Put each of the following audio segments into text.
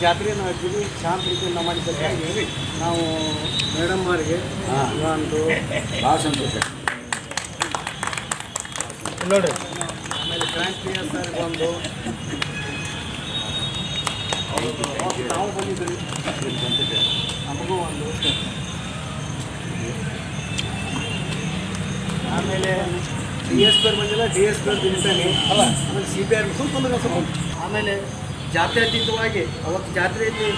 ಜಾತ್ರೆಯನ್ನು ಹಾಕಿದ್ವಿ ಶಾಂತ ರೀತಿಯಿಂದ ಮಾಡಿದ್ದಕ್ಕಾಗಿ ನಾವು ಮೇಡಮ್ ಅವರಿಗೆ ಹಾಂ. ಒಂದು ಭಾಳ ಸಂತೋಷ. ನೋಡ್ರಿ ಆಮೇಲೆ ಕ್ರಾಂತಿ ಸರ್ ಒಂದು. ನಾವು ಬಂದಿದ್ರಿ ನಮಗೂ ಒಂದು. ಆಮೇಲೆ ಡಿ ಎಸ್ ಪಿ ಬಂದಿಲ್ಲ ಡಿ ಎಸ್ ಪಿ ಅಲ್ಲ. ಆಮೇಲೆ ಸಿ ಬಿ ಆರ್ ಸ್ವಲ್ಪ ಅಂದ್ರೆ ಸ್ವಲ್ಪ ಆಮೇಲೆ ಜಾತ್ಯತೀತವಾಗಿ ಅವತ್ತು ಜಾತ್ರೆಯಲ್ಲಿ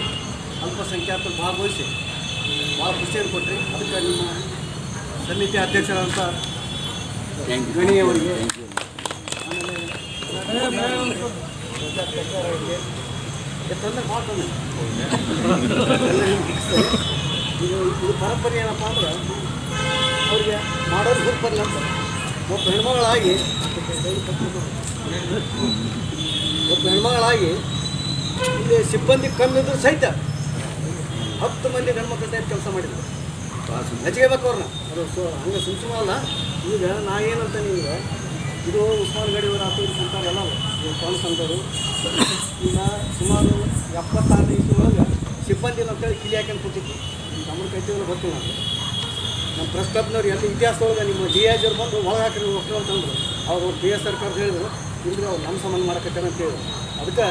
ಅಲ್ಪಸಂಖ್ಯಾತರು ಭಾಗವಹಿಸಿ ಭಾಳ ಖುಷಿಯನ್ನು ಕೊಟ್ಟರೆ ಅದಕ್ಕೆ ನಿಮ್ಮ ಸಮಿತಿ ಅಧ್ಯಕ್ಷರಾದಂಥ ಥ್ಯಾಂಕ್ ಯು ಗಣಿಯವರಿಗೆ ಥ್ಯಾಂಕ್ ಯು ತೊಂದರೆ ಮಾಡ್ತಾನೆ ಇದು ಇದು ಪರಂಪರೆ ಏನಪ್ಪ ಅಂದ್ರೆ ಅವ್ರಿಗೆ ಮಾಡೋದು ಗುರುಪರ್ಲ ಅಂತ ಒಬ್ಬ ಹೆಣ್ಮಗಳಾಗಿ ಒಬ್ಬ ಹೆಣ್ಮಗಳಾಗಿ ಇಲ್ಲಿ ಸಿಬ್ಬಂದಿ ಕಮ್ಮಿದ್ರು ಸಹಿತ ಹತ್ತು ಮಂದಿ ಗಂಡ್ಮಕ್ಳ ಟೈಪ್ ಕೆಲಸ ಮಾಡಿದ್ರು. ಹಚ್ಕೋಬೇಕು ಅವ್ರನ್ನ. ಅದು ಸೊ ಹಂಗೆ ಸುಮ್ ಅಲ್ಲ. ಈಗ ನಾ ಏನಂತ ನಿಮ್ಗೆ, ಇದು ಉಸ್ಮಾನ್ ಗಡಿಯವರು ಆತು ಇದು ಅಂತಾರಲ್ಲ ಇವ್ರು ಕಾನ್ಸ್ ಅಂತವರು ಈಗ ಸುಮಾರು ಎಪ್ಪತ್ತಾರು ಇಷ್ಟು ಒಳಗೆ ಸಿಬ್ಬಂದಿ ಅಂತೇಳಿ ಕಿಲಿ ಹಾಕೊಂಡು ಕೂತಿತ್ತು ನಮ್ಮ ಕೈ ಗೊತ್ತಿಲ್ಲ ನಮ್ಗೆ ನಮ್ಮ ಪ್ರೆಸ್ ಕ್ಲಬ್ನವ್ರು ಎಲ್ಲ ಇತಿಹಾಸದೊಳಗೆ ನಿಮ್ಮ ಡಿ ಎಸ್ ಅವ್ರು ಬಂದು ಒಳಗೆ ಹಾಕಿ ನೀವು ಒಕ್ಕಲು ಅಂತಂದ್ರು. ಅವರು ಬಿ ಎಸ್ ಸರ್ಕಾರ ಹೇಳಿದ್ರು. ಇಲ್ಲದ್ರೆ ಅವ್ರು ನಮ್ಮ ಸಂಬಂಧ ಮಾಡಕತ್ತಾರ ಅಂತ ಹೇಳಿದ್ರು. ಅದಕ್ಕೆ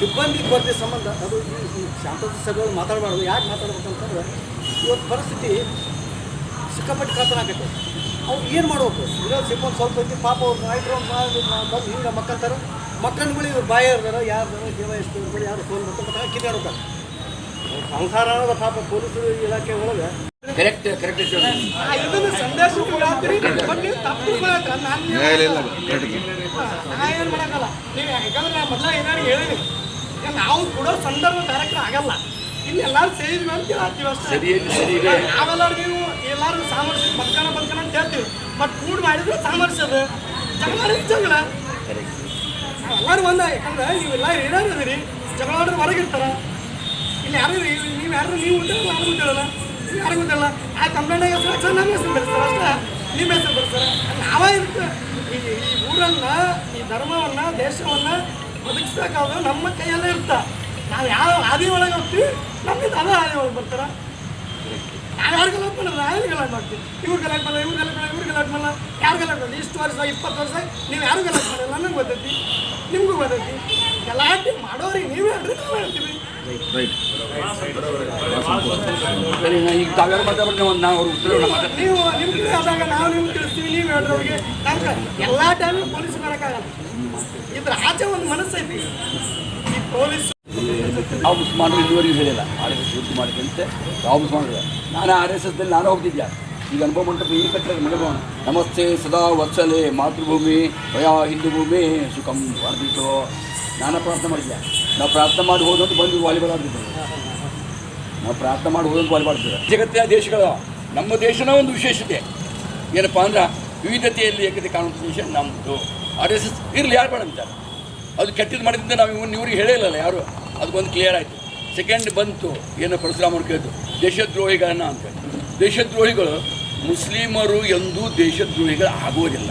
ಸಿಬ್ಬಂದಿ ಕೊರತೆ ಸಂಬಂಧ, ಅದು ಈ ಶಾಂತತೆ ಸಭೆಯೊಳಗೆ ಮಾತಾಡಬಾರ್ದು. ಯಾಕೆ ಮಾತಾಡ್ಬೇಕಂತಂದ್ರೆ ಇವತ್ತು ಪರಿಸ್ಥಿತಿ ಸಿಕ್ಕಾಪಟ್ಟೆ ಕತ್ತಲಾಗತ್ತೆ ಅವ್ರು ಏನು ಮಾಡಬೇಕು? ಇರೋ ಸಿಬ್ಬಂದಿ ಸ್ವಲ್ಪ ಐತಿ ಪಾಪ ಅವ್ರು ನಾಯ್ಕರು ಬಂದು ಹಿಂಗೆ ಮಕ್ಕಂತಾರೆ ಮಕ್ಕಳುಗಳು ಇವ್ರು ಬಾಯ ಇರ್ತಾರೆ ಯಾರು ದೇವ ಎಷ್ಟು ಯಾರು ಫೋನ್ ಬರ್ತಾರೆ ಕಿತ್ತಾಡ್ತಾರೆ ಸಂಸಾರ ಅನ್ನೋದು ಪಾಪ ಪೊಲೀಸರು ಇಲಾಖೆ ಒಳಗೆ ಕರೆಕ್ಟ್ ಕರೆಕ್ಟ್ ನೀವು ತಪ್ಪು ಮಾಡಕ್ಕ ನಾನು ನಾ ಏನು ಮಾಡಕ್ಕಲ್ಲ? ನೀವು ಯಾಕಂದ್ರೆ ನಾ ಮೊದಲ ಏನಾರು ಹೇಳಿನಿ ಈಗ ನಾವು ಕೊಡೋ ಸಂದರ್ಭ ಕಾರ್ಯಕ್ರಮ ಆಗಲ್ಲ. ಇಲ್ಲಿ ಎಲ್ಲಾರು ಸೇರಿದ್ವಿ ಅಂತ ಹೇಳ್ತೀವಿ ಅಷ್ಟೇ. ನಾವೆಲ್ಲರೂ ನೀವು ಎಲ್ಲಾರು ಸಾಮರಸ್ಯ ಬದುಕಣ ಬದುಕಣ ಅಂತ ಹೇಳ್ತೀವಿ. ಬಟ್ ಕೂಡ್ ಮಾಡಿದ್ರೆ ಸಾಮರಸ್ಯ ಅದು ಜಗಳ. ಜಗಳ ಎಲ್ಲರೂ ಒಂದ ಯಾಕಂದ್ರೆ ನೀವೆಲ್ಲ ಹಿರಿಯರು ಅದೀರಿ ಜಗಳ ಹೊರಗಿರ್ತಾರ. ಇಲ್ಲಿ ಯಾರು ನೀವು ಯಾರು ನೀವು ಅಂತ ನಾನು ಉಂಟಿರಲ್ಲ ನೀವು ಯಾರು ಆ ಕಂಪ್ಲೇಂಟ್ ಹೆಸರು ಹಾಕ್ತಾರೆ ನಮ್ಮ ಹೆಸರು ಬರ್ತಾರೆ ಅಷ್ಟೇ. ನಿಮ್ಮ ಹೆಸರು ಬರ್ತಾರೆ ನಾವೇ ಇರುತ್ತೆ ಈ ಈ ಊರನ್ನ, ಈ ಧರ್ಮವನ್ನ, ದೇಶವನ್ನ ಬದುಕಿಸ್ಬೇಕಾದ್ರೆ ನಮ್ಮ ಕೈಯಲ್ಲೇ ಇರ್ತ. ನಾವು ಯಾವ ಹಾದಿ ಒಳಗೆ ಹೋಗ್ತೀವಿ, ನಮ್ಮಿಂದ ಅದೇ ಹಾದಿ ಒಳಗೆ ಬರ್ತಾರ. ನಾವು ಯಾರು ಗಲಾಟ್ ಮಾಡಲ್ಲ ಯಾರು ಗಲಾಟ್ ಮಾಡ್ತೀವಿ? ಇವ್ರು ಗಲಾಟ್ ಮಾಡಲ್ಲ, ಇವ್ರು ಗಲಾಟ್ ಮಾಡಲ್ಲ, ಇವ್ರು ಗಲಾಟ್ ಮಾಡಲ್ಲ. ಯಾರು ಗಲಾಟ್ ಮಾಡಲ್ಲ? ಇಷ್ಟು ವರ್ಷ, ಇಪ್ಪತ್ತು ವರ್ಷ, ನೀವು ಯಾರು ಗಲಾಟ್ ಮಾಡಲ್ಲ? ನನಗೆ ಗೊತ್ತೈತಿ, ನಿಮಗೂ ಗೊತ್ತೈತಿ. ಗಲಾಟೆ ಮಾಡೋರಿಗೆ ನೀವೇ ಹೇಳ್ರಿ, ನಾವು ಹೇಳ್ತೀವಿ. ರೈಟ್ ಈಗ ತಾವ್ಯಾರು ಮಾತಾಡ್ಬೇಕು ಒಂದು ನಾವು ಅವ್ರು ಉತ್ತರ ಮಾತಾಡ್ತೀವಿ ನೀವು ನಿಮ್ಗೆ ಆದಾಗ ನಾವು ನಿಮ್ಗೆ ತಿಳಿಸ್ತೀವಿ ನೀವು ಹೇಳ್ರಿ ಅವ್ರಿಗೆ ನಮ್ಗೆ ಎಲ್ಲ ಟೈಮು ಪೊಲೀಸ್ ಮಾಡೋಕ್ಕಾಗಲ್ಲ ಇದ್ರ ಆಚೆ ಒಂದು ಮನಸ್ಸೈತಿ ಈ ಪೊಲೀಸ್ ಯಾವ ಮುಸ್ಮಾನರು ಇದುವರೆಗೂ ಹೇಳಿಲ್ಲ. ಆರ್ ಎಸ್ ಎಸ್ ವೃತ್ತಿ ಮಾಡಿದಂತೆ ಯಾವ ಮುಸ್ಮಾನರು ನಾನು ಆರ್ ಎಸ್ ಎಸ್ದಲ್ಲಿ ನಾನು ಹೋಗ್ತಿದ್ದೆ ಈಗ ಅನುಭವ ಮಂಟಪ ಈ ಕಟ್ಟಡ ಮನೆ ನಮಸ್ತೆ, ಸದಾ ವತ್ಸಲೆ, ಮಾತೃಭೂಮಿ ಭಯ ಹಿಂದೂ ಭೂಮಿ ಸುಖಂ ವರ್ಧಿತು. ನಾನು ಪ್ರಾರ್ಥನೆ ಮಾಡಿದ್ದೆ. ನಾವು ಪ್ರಾರ್ಥನೆ ಮಾಡಿ ಹೋದಂತ ಬಂದು ವಾಲಿಬಾಲ್ ಆಡ್ತಿದ್ದೆ. ನಾವು ಪ್ರಾರ್ಥನೆ ಮಾಡಿ ಹೋದಂತ ವಾಲಿಬಾಲ್ ಆಡ್ತಿದ್ದೆ. ಜಗತ್ತಿನ ದೇಶಗಳ, ನಮ್ಮ ದೇಶನ ಒಂದು ವಿಶೇಷತೆ. ಏನಪ್ಪ ಅಂದ್ರೆ, ವಿವಿಧತೆಯಲ್ಲಿ ಏಕತೆ ಕಾಣುವಂಥ ದೇಶ ನಮ್ಮದು ಆರ್ ಎಸ್ ಎಸ್ ಇರಲಿ, ಯಾರು ಬೇಡ ಅಂತಾರೆ. ಅದು ಕೆಟ್ಟದ್ದು ಮಾಡಿದಂತ ನಾವು ಇವನು ಇವ್ರಿಗೆ ಹೇಳಿಲ್ಲಲ್ಲ ಯಾರು. ಅದಕ್ಕೊಂದು ಕ್ಲಿಯರ್ ಆಯಿತು. ಸೆಕೆಂಡ್ ಬಂತು, ಏನು ಪರಶುರಾಮರು ಕೇಳಿದ್ರು ದೇಶದ್ರೋಹಿಗಳನ್ನ ಅಂತ. ದೇಶದ್ರೋಹಿಗಳು ಮುಸ್ಲಿಮರು ಎಂದೂ ದೇಶದ್ರೋಹಿಗಳು ಆಗೋದಿಲ್ಲ.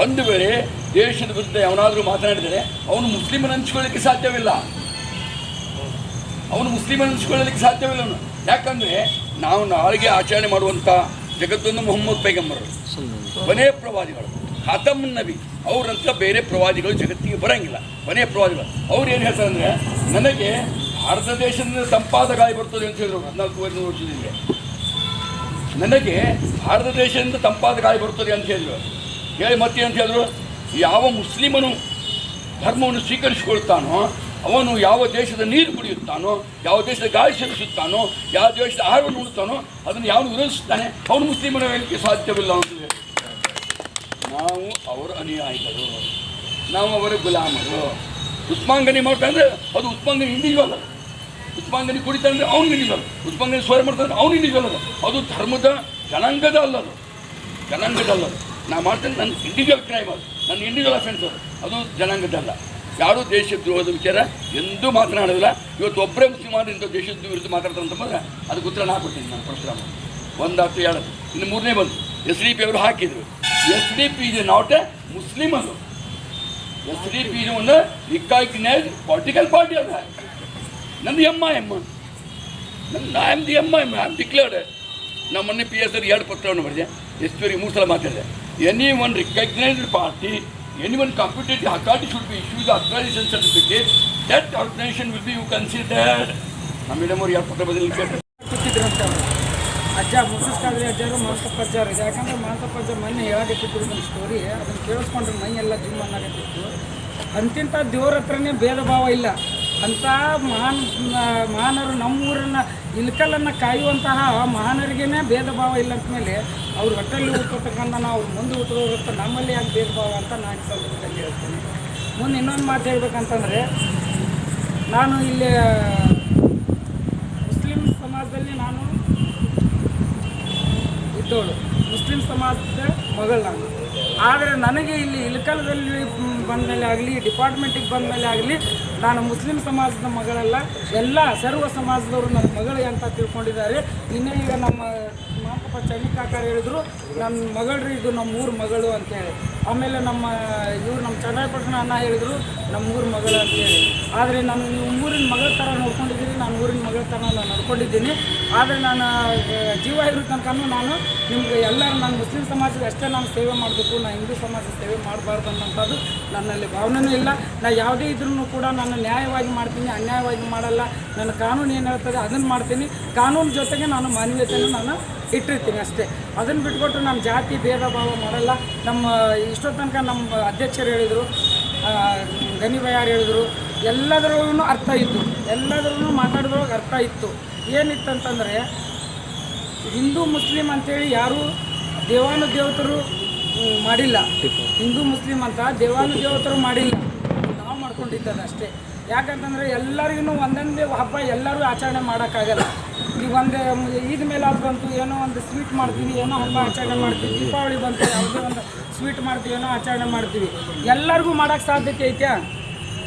ಒಂದು ವೇಳೆ ದೇಶದ ವಿರುದ್ಧ ಯಾವನಾದರೂ ಮಾತನಾಡಿದರೆ ಅವನು ಮುಸ್ಲಿಮನ ಹಂಚ್ಕೊಳ್ಳಿಕ್ಕೆ ಸಾಧ್ಯವಿಲ್ಲ. ಅವನು ಮುಸ್ಲಿಮನ ಹಂಚ್ಕೊಳ್ಳಲಿಕ್ಕೆ ಸಾಧ್ಯವಿಲ್ಲ ಅವನು. ಯಾಕಂದರೆ ನಾವು ನಾಳೆಗೆ ಆಚರಣೆ ಮಾಡುವಂಥ ಜಗತ್ತೊಂದು ಮೊಹಮ್ಮದ್ ಪೈಗಂಬರು ಕೊನೆ ಪ್ರವಾದಿಗಳು. ಹತಮ್ ನಬಿ. ಅವರಂತ ಬೇರೆ ಪ್ರವಾದಿಗಳು ಜಗತ್ತಿಗೆ ಬರೋಂಗಿಲ್ಲ. ಕೊನೆಯ ಪ್ರವಾದಿಗಳು. ಅವ್ರು ಏನು ಹೇಳ್ತಾರೆ ಅಂದರೆ ನನಗೆ ಭಾರತ ದೇಶದಿಂದ ತಂಪಾದ ಗಾಳಿ ಬರ್ತದೆ ಅಂತ ಹೇಳಿದ್ರು ಹದಿನಾಲ್ಕು ವರ್ಷದಿಂದ. ನನಗೆ ಭಾರತ ದೇಶದಿಂದ ತಂಪಾದ ಗಾಳಿ ಬರುತ್ತದೆ ಅಂತ ಹೇಳಿದರು. ಹೇಳಿ ಮತ್ತೆ ಅಂತ ಹೇಳಿದ್ರು, ಯಾವ ಮುಸ್ಲಿಮನು ಧರ್ಮವನ್ನು ಸ್ವೀಕರಿಸಿಕೊಳ್ತಾನೋ, ಅವನು ಯಾವ ದೇಶದ ನೀರು ಕುಡಿಯುತ್ತಾನೋ, ಯಾವ ದೇಶದ ಗಾಳಿ ಸೇವಿಸುತ್ತಾನೋ ಯಾವ ದೇಶದ ಆಹಾರವನ್ನು ಉಡುತ್ತಾನೋ ಅದನ್ನು ಯಾವನು ವಿರೋಧಿಸುತ್ತಾನೆ? ಅವನು ಮುಸ್ಲಿಮನ ಹೇಳಲಿಕ್ಕೆ ಸಾಧ್ಯವಿಲ್ಲ ಅಂತ ಹೇಳಿ. ನಾವು ಅವರ ಅನುಯಾಯಿಗಳು, ನಾವು ಅವರ ಗುಲಾಮರು. ಉಸ್ಮಾಂಗನಿ ಮಾಡ್ತಾಂದ್ರೆ ಅದು ಇಂಡಿವಿಜುವಲ್ ಅದು ಉಸ್ಮಾಂಗನಿ ಕುಡಿತಂದ್ರೆ ಅವ್ನು ನಿಲ್ಲಿಸಲ್ಲ ಉಸ್ಮಾಂಗನಿ ಸ್ವರ ಮಾಡ್ತಾನೆ ಅವ್ನು ನಿಲ್ಲಿಸಲ್ಲ ಅದು. ಧರ್ಮದ ಜನಾಂಗದ ಅಲ್ಲದು ಜನಾಂಗದ ಅಲ್ಲದು ನಾ ಮಾಡ್ತೇನೆ ನನ್ನ ಇಂಡಿವಿಜುವಲ್ ಕ್ರೈಮ್ ಅದು. ನನ್ನ ಇಂಡಿವಿಜುವಲ್ ಅಫೆನ್ಸ್ ಅದು. ಅದು ಜನಾಂಗದಲ್ಲ ಯಾರೂ ದೇಶದ್ರೋಹದ ವಿಚಾರ ಎಂದೂ ಮಾತನಾಡೋದಿಲ್ಲ. ಇವತ್ತು ಒಬ್ಬರೇ ಮುಸ್ಲಿಮಾರು ಇಂಥ ದೇಶದ ವಿರುದ್ಧ ಮಾತಾಡ್ತಾರೆ ಅಂತ ಅದಕ್ಕೆ ಉತ್ತರ ನಾ ಕೊಡ್ತೀನಿ ನಾನು ಪರಶುರಾಮ. ಒಂದು ಹತ್ತು ಹೇಳೋದು. ಇನ್ನು ಮೂರನೇ ಬಂತು ಎಸ್ ಡಿ ಪಿ ಅವರು ಹಾಕಿದರು. ಎಸ್ ಡಿ ಪಿ ಇದೆ ನಾಟ್ ಎ ಮುಸ್ಲಿಮ್ ಅದು. ಎಸ್ ಡಿ ಪಿ ಒಂದು ರಿಕಾಗ್ನೈಸ್ ಪೊಲಿಟಿಕಲ್ ಪಾರ್ಟಿ ಅದ. ನಂದು ಎಮ್ಮ ಎಮ್ಮ ನನ್ನ ಐ ಆಮ್ ದಿ ಎಮ್ಮ ಎಂ ಐ ಆಮ್ ಡಿಕ್ಲೇರ್ಡ್ ನಮ್ಮ ಮೊನ್ನೆ ಪಿ ಎಸ್ ಎರಡು ಪತ್ರವನ್ನು ಬರೆದೆ. ಎಸ್ಪಿ ಮೂರು ಸಲ ಮಾತಾಡಿದೆ. Any one recognised party any one competitive authority should be issue the authorisation certificate that organisation will be you considered ನಮ್ಮ ಮೇಡಮ್ ಎರಡು ಪತ್ರ ಬದಲು ಅಜ್ಜ ಮುಸಸ್ ಕಾದ್ರಿ ಅಜ್ಜರು ಮಾಂತಪ್ಪ ಅಜ್ಜಾರು. ಯಾಕಂದ್ರೆ ಮಾಂತಪ್ಪ ಅಜ್ಜ ಮೊನ್ನೆ ಹೇಳಾಕತ್ತಿದ್ರು ನಮ್ಮ ಸ್ಟೋರಿ ಅದನ್ನು ಕೇಳಿಸ್ಕೊಂಡ್ರೆ ಮೈ ಎಲ್ಲ ಜಿಮ್ ಅನ್ನಕತ್ತಿತ್ತು ಅಂತಿಂಥ ದೇವ್ರ ಹತ್ರನೇ ಭೇದ ಭಾವ ಇಲ್ಲ. ಅಂಥ ಮಹಾನ್ ಮಹಾನರು ನಮ್ಮೂರನ್ನ ಇಲ್ಕಲನ್ನು ಕಾಯುವಂತಹ ಮಹಾನರಿಗೇನೆ ಭೇದ ಭಾವ ಇಲ್ಲ ಅಂದಮೇಲೆ ಅವ್ರು ಹೊಟ್ಟೆಲ್ಲಿ ಹುಟ್ಟತಕ್ಕಂಥ ನಾವು ಮುಂದೆ ಹುಟ್ಟೋರುತ್ತೆ ನಮ್ಮಲ್ಲಿ ಯಾಕೆ ಭೇದ ಭಾವ ಅಂತ ನಾನು ಸಂದರ್ಭದಲ್ಲಿ ಹೇಳ್ತೀನಿ. ಮುಂದೆ ಇನ್ನೊಂದು ಮಾತು ಹೇಳ್ಬೇಕಂತಂದರೆ, ನಾನು ಇಲ್ಲಿ ಮುಸ್ಲಿಂ ಸಮಾಜದಲ್ಲಿ ನಾನು ಇದ್ದವಳು ಮುಸ್ಲಿಂ ಸಮಾಜದ ಮಗಳು ನಾನು. ಆದರೆ ನನಗೆ ಇಲ್ಲಿ ಇಳಕಲದಲ್ಲಿ ಬಂದಮೇಲೆ ಆಗಲಿ, ಡಿಪಾರ್ಟ್ಮೆಂಟಿಗೆ ಬಂದಮೇಲೆ ಆಗಲಿ ನಾನು ಮುಸ್ಲಿಂ ಸಮಾಜದ ಮಗಳಲ್ಲ, ಎಲ್ಲ ಸರ್ವ ಸಮಾಜದವರು ನನ್ನ ಮಗಳು ಅಂತ ತಿಳ್ಕೊಂಡಿದ್ದಾರೆ. ಇನ್ನೇ ಈಗ ನಮ್ಮ ಮಾತಪ್ಪ ಚನಿಕಾಕಾರ ಹೇಳಿದ್ರು ನನ್ನ ಮಗಳ್ರಿ, ಇದು ನಮ್ಮ ಊರ ಮಗಳು ಅಂತೇಳಿ ಆಮೇಲೆ ನಮ್ಮ ಇವ್ರು ನಮ್ಮ ಚನ್ನಪಟ್ಟಣ ಅಣ್ಣ ಹೇಳಿದ್ರು ನಮ್ಮ ಊರ ಮಗಳು ಅಂತೇಳಿ ಆದರೆ ನಾನು ಊರಿನ ಮಗಳ ಥರ ನೋಡ್ಕೊಂಡಿದ್ದೀನಿ ನಾನು ಊರಿನ ಮಗಳ ಥರ ನಾನು ನಡ್ಕೊಂಡಿದ್ದೀನಿ. ಆದರೆ ನಾನು ಜೀವ ಇರೋ ನಾನು ನಿಮ್ಗೆ ಎಲ್ಲರೂ ನಾನು ಮುಸ್ಲಿಂ ಸಮಾಜಕ್ಕೆ ಅಷ್ಟೇ ನಾನು ಸೇವೆ ಮಾಡಬೇಕು ನಾನು ಹಿಂದೂ ಸಮಾಜದ ಸೇವೆ ಮಾಡಬಾರ್ದು ಅನ್ನೋಂಥದ್ದು ನನ್ನಲ್ಲಿ ಭಾವನೆಯೂ ಇಲ್ಲ. ನಾನು ಯಾವುದೇ ಇದ್ರೂ ಕೂಡ ನಾನು ನ್ಯಾಯವಾಗಿ ಮಾಡ್ತೀನಿ, ಅನ್ಯಾಯವಾಗಿ ಮಾಡಲ್ಲ. ನನ್ನ ಕಾನೂನು ಏನು ಹೇಳ್ತದೆ ಅದನ್ನು ಮಾಡ್ತೀನಿ. ಕಾನೂನು ಜೊತೆಗೆ ನಾನು ಮಾನ್ಯತೆಯನ್ನು ನಾನು ಇಟ್ಟಿರ್ತೀನಿ ಅಷ್ಟೇ. ಅದನ್ನು ಬಿಟ್ಕೊಟ್ಟು ನಮ್ಮ ಜಾತಿ ಭೇದ ಭಾವ ಮಾಡಲ್ಲ. ನಮ್ಮ ಇಷ್ಟೋ ನಮ್ಮ ಅಧ್ಯಕ್ಷರು ಹೇಳಿದರು ಗನಿಬಯಾರು ಹೇಳಿದರು ಎಲ್ಲದರಲ್ಲೂ ಅರ್ಥ ಇತ್ತು. ಎಲ್ಲದರಲ್ಲೂ ಮಾತಾಡಿದ್ರೊಳಗೆ ಅರ್ಥ ಇತ್ತು. ಏನಿತ್ತಂತಂದರೆ, ಹಿಂದೂ ಮುಸ್ಲಿಂ ಅಂತೇಳಿ ಯಾರೂ ದೇವಾನು ದೇವತರು ಮಾಡಿಲ್ಲ. ಹಿಂದೂ ಮುಸ್ಲಿಂ ಅಂತ ದೇವಾನು ದೇವತರು ಮಾಡಿಲ್ಲ. ನಾವು ಮಾಡ್ಕೊಂಡಿದ್ದದ ಅಷ್ಟೇ. ಯಾಕಂತಂದರೆ ಎಲ್ಲರಿಗೂ ಒಂದೊಂದೇ ಹಬ್ಬ ಎಲ್ಲರೂ ಆಚರಣೆ ಮಾಡೋಕ್ಕಾಗಲ್ಲ. ಈಗ ಒಂದೇ, ಈದ್ ಮೇಲೆ ಬಂತು ಏನೋ ಒಂದು ಸ್ವೀಟ್ ಮಾಡ್ತೀವಿ, ಏನೋ ಹಬ್ಬ ಆಚರಣೆ ಮಾಡ್ತೀವಿ, ದೀಪಾವಳಿ ಬಂತು, ಯಾವುದೇ ಒಂದು ಸ್ವೀಟ್ ಮಾಡ್ತೀವಿ, ಏನೋ ಆಚರಣೆ ಮಾಡ್ತೀವಿ. ಎಲ್ಲರಿಗೂ ಮಾಡೋಕ್ಕೆ ಸಾಧ್ಯತೆ ಐತ್ಯಾ?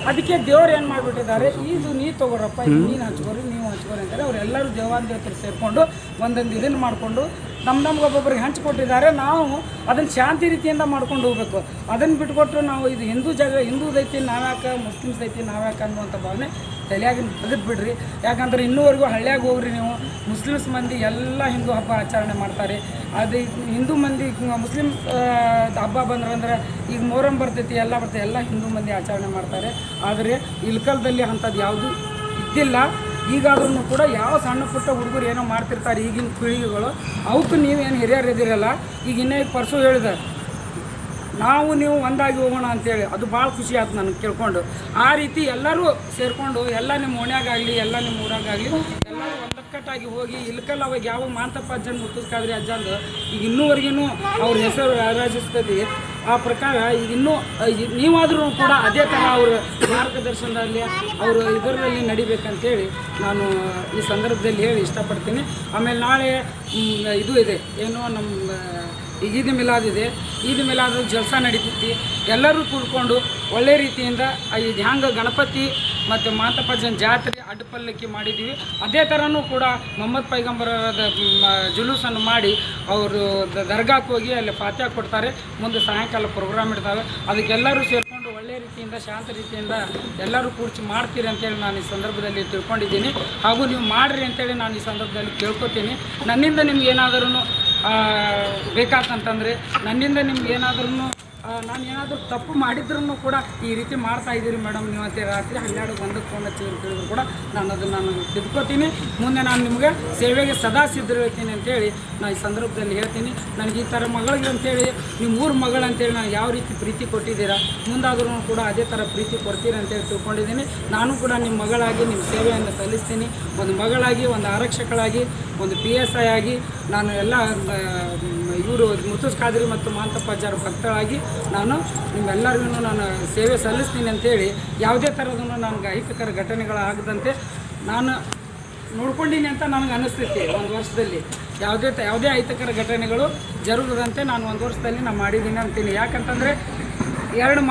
ಅದಕ್ಕೆ ದೇವ್ರು ಏನು ಮಾಡಿಬಿಟ್ಟಿದ್ದಾರೆ ಇದು ನೀ ತಗೋರಪ್ಪ ಇದು ನೀನು ಹಚ್ಕೋರಿ ನೀವು ಹಚ್ಕೋರಿ ಅಂತಾರೆ. ಅವರೆಲ್ಲರೂ ದೇವಾನ ದೇವತರು ಸೇರಿಕೊಂಡು ಒಂದೊಂದು ಇದನ್ನು ಮಾಡಿಕೊಂಡು ನಮ್ಮ ನಮ್ಗೆ ಒಬ್ಬೊಬ್ಬರಿಗೆ ಹಂಚಿಕೊಟ್ಟಿದ್ದಾರೆ ನಾವು ಅದನ್ನು ಶಾಂತಿ ರೀತಿಯಿಂದ ಮಾಡ್ಕೊಂಡು ಹೋಗ್ಬೇಕು. ಅದನ್ನು ಬಿಟ್ಕೊಟ್ರು ನಾವು ಇದು ಹಿಂದೂ ಜಾಗ ಹಿಂದೂದೈತಿ ನಾವ್ಯಾಕೆ ಮುಸ್ಲಿಮ್ಸ್ ಐತಿ ನಾವ್ಯಾಕ ಅನ್ನುವಂಥ ಭಾವನೆ ತಲೆಯಾಗಿ ತೆಗೆದು ಬಿಡ್ರಿ. ಯಾಕಂದ್ರೆ ಇನ್ನೂವರೆಗೂ ಹಳ್ಳಿಯಾಗ ಹೋಗ್ರಿ ನೀವು. ಮುಸ್ಲಿಮ್ಸ್ ಮಂದಿ ಎಲ್ಲ ಹಿಂದೂ ಹಬ್ಬ ಆಚರಣೆ ಮಾಡ್ತಾರೆ. ಅದು ಹಿಂದೂ ಮಂದಿ, ಮುಸ್ಲಿಮ್ ಹಬ್ಬ ಬಂದ್ರಂದ್ರೆ ಈಗ ಮೊಹರಂ ಬರ್ತೈತಿ, ಎಲ್ಲ ಬರ್ತೈತಿ, ಎಲ್ಲ ಹಿಂದೂ ಮಂದಿ ಆಚರಣೆ ಮಾಡ್ತಾರೆ. ಆದರೆ ಇಲ್ಕಲ್ದಲ್ಲಿ ಅಂಥದ್ದು ಯಾವುದು ಇದ್ದಿಲ್ಲ. ಈಗಾದ್ರೂ ಕೂಡ ಯಾವ ಸಣ್ಣ ಪುಟ್ಟ ಹುಡುಗರು ಏನೋ ಮಾಡ್ತಿರ್ತಾರೆ ಈಗಿನ ಪೀಳಿಗೆಗಳು. ಅವಕ್ಕೂ ನೀವೇನು ಹಿರಿಯರು ಇದ್ದೀರಲ್ಲ, ಈಗ ಇನ್ನೇ ಪರ್ಸು ಹೇಳಿದೆ ನಾವು ನೀವು ಒಂದಾಗಿ ಹೋಗೋಣ ಅಂತೇಳಿ. ಅದು ಭಾಳ ಖುಷಿ ಆಯ್ತು ನನಗೆ ಕೇಳ್ಕೊಂಡು. ಆ ರೀತಿ ಎಲ್ಲರೂ ಸೇರಿಕೊಂಡು, ಎಲ್ಲ ನಿಮ್ಮ ಓಣ್ಯಾಗಾಗಲಿ, ಎಲ್ಲ ನಿಮ್ಮ ಊರಾಗಾಗಲಿ, ಎಲ್ಲರೂ ಒಂದಕ್ಕಟ್ಟಾಗಿ ಹೋಗಿ, ಇಲ್ಕಲ್ಲ ಅವಾಗ ಯಾವ ಮಾಂತಪ್ಪ ಅಜ್ಜನ ಮುತ್ತಿಸ್ಕಾದ್ರಿ ಅಜ್ಜಂದು, ಈಗ ಇನ್ನೂವರೆಗೂ ಅವ್ರ ಹೆಸರು ಆರಾಧಿಸ್ತದೆ ಆ ಪ್ರಕಾರ ಈಗ ಇನ್ನೂ ನೀವಾದರೂ ಕೂಡ ಅದೇ ಥರ ಅವರು ಮಾರ್ಗದರ್ಶನದಲ್ಲಿ, ಅವರು ಇದರಲ್ಲಿ ನಡಿಬೇಕಂತೇಳಿ ನಾನು ಈ ಸಂದರ್ಭದಲ್ಲಿ ಹೇಳಿ ಇಷ್ಟಪಡ್ತೀನಿ. ಆಮೇಲೆ ನಾಳೆ ಇದು ಇದೆ. ಏನು ನಮ್ಮ ಈದ್ ಮಿಲಾದ್ ಇದೆ. ಈದ್ ಮಿಲಾದ್ ಜಲ್ಸ ನಡೀತೈತಿ. ಎಲ್ಲರೂ ಕೂಡ್ಕೊಂಡು ಒಳ್ಳೆ ರೀತಿಯಿಂದ ಇದು ಹ್ಯಾಂಗೆ ಗಣಪತಿ ಮತ್ತು ಮಾತಪ್ಪಜ್ಜನ ಜಾತ್ರೆ ಅಡ್ಡಪಲ್ಲಕ್ಕಿ ಮಾಡಿದ್ದೀವಿ ಅದೇ ಥರನೂ ಕೂಡ ಮೊಹಮ್ಮದ್ ಪೈಗಂಬರದ ಜುಲೂಸನ್ನು ಮಾಡಿ ಅವರು ದರ್ಗಾಕ್ಕೆ ಹೋಗಿ ಅಲ್ಲಿ ಪಾತ್ಯ ಕೊಡ್ತಾರೆ. ಮುಂದೆ ಸಾಯಂಕಾಲ ಪ್ರೋಗ್ರಾಮ್ ಇಡ್ತಾರೆ. ಅದಕ್ಕೆಲ್ಲರೂ ಸೇರಿಕೊಂಡು ಒಳ್ಳೆ ರೀತಿಯಿಂದ, ಶಾಂತ ರೀತಿಯಿಂದ ಎಲ್ಲರೂ ಕೂರ್ಚಿ ಮಾಡ್ತೀರಿ ಅಂತೇಳಿ ನಾನು ಈ ಸಂದರ್ಭದಲ್ಲಿ ತಿಳ್ಕೊಂಡಿದ್ದೀನಿ. ಹಾಗೂ ನೀವು ಮಾಡಿರಿ ಅಂತೇಳಿ ನಾನು ಈ ಸಂದರ್ಭದಲ್ಲಿ ಕೇಳ್ಕೊತೀನಿ. ನನ್ನಿಂದ ನಿಮ್ಗೆ ಏನಾದರೂ ಬೇಕಾತಂತಂದರೆ ನನ್ನಿಂದ ನಿಮ್ಗೆ ಏನಾದ್ರೂ ನಾನು ಏನಾದರೂ ತಪ್ಪು ಮಾಡಿದ್ರೂ ಕೂಡ ಈ ರೀತಿ ಮಾಡ್ತಾ ಇದ್ದೀರಿ ಮೇಡಮ್. ನೀವು ಅಂತ ರಾತ್ರಿ ಹನ್ನೆರಡು ಒಂದಕ್ಕೆ ಫೋನ್ ಹಚ್ಚಿ ಅಂತ ಹೇಳಿದ್ರು ಕೂಡ ನಾನು ಅದನ್ನು ನಾನು ತಿದ್ಕೋತೀನಿ. ಮುಂದೆ ನಾನು ನಿಮಗೆ ಸೇವೆಗೆ ಸದಾ ಸಿದ್ಧರಿರ್ತೀನಿ ಅಂತೇಳಿ ನಾನು ಈ ಸಂದರ್ಭದಲ್ಲಿ ಹೇಳ್ತೀನಿ. ನನಗೆ ಈ ಥರ ಮಗಳಿಗೆ ಅಂತೇಳಿ ನಿಮ್ಮ ಊರ ಮಗಳು ಅಂತೇಳಿ ನಾನು ಯಾವ ರೀತಿ ಪ್ರೀತಿ ಕೊಟ್ಟಿದ್ದೀರಾ? ಮುಂದಾದ್ರೂ ಕೂಡ ಅದೇ ಥರ ಪ್ರೀತಿ ಕೊಡ್ತೀರಿ ಅಂತೇಳಿ ತಿಳ್ಕೊಂಡಿದ್ದೀನಿ. ನಾನು ಕೂಡ ನಿಮ್ಮ ಮಗಳಾಗಿ ನಿಮ್ಮ ಸೇವೆಯನ್ನು ಸಲ್ಲಿಸ್ತೀನಿ. ಒಂದು ಮಗಳಾಗಿ, ಒಂದು ಆರಕ್ಷಕಳಾಗಿ, ಒಂದು ಪಿ ಎಸ್ ಐ ಆಗಿ ನಾನು ಎಲ್ಲ ಇವರು ಮುತ್ತುಸ್ ಖಾದ್ರಿ ಮತ್ತು ಮಾಂತಪ್ಪಾಚಾರ ಭಕ್ತರಾಗಿ ನಾನು ನಿಮ್ಮೆಲ್ಲರಿಗೂ ನಾನು ಸೇವೆ ಸಲ್ಲಿಸ್ತೀನಿ ಅಂತೇಳಿ ಯಾವುದೇ ಥರದೂ ನನಗೆ ಅಹಿತಕರ ಘಟನೆಗಳಾಗದಂತೆ ನಾನು ನೋಡ್ಕೊಂಡೀನಿ ಅಂತ ನನಗೆ ಅನ್ನಿಸ್ತೈತಿ ಒಂದು ವರ್ಷದಲ್ಲಿ. ಯಾವುದೇ ಯಾವುದೇ ಅಹಿತಕರ ಘಟನೆಗಳು ಜರುಗದಂತೆ ನಾನು ಒಂದು ವರ್ಷದಲ್ಲಿ ನಾನು ಮಾಡಿದ್ದೀನಿ ಅಂತೀನಿ. ಯಾಕಂತಂದರೆ ಎರಡು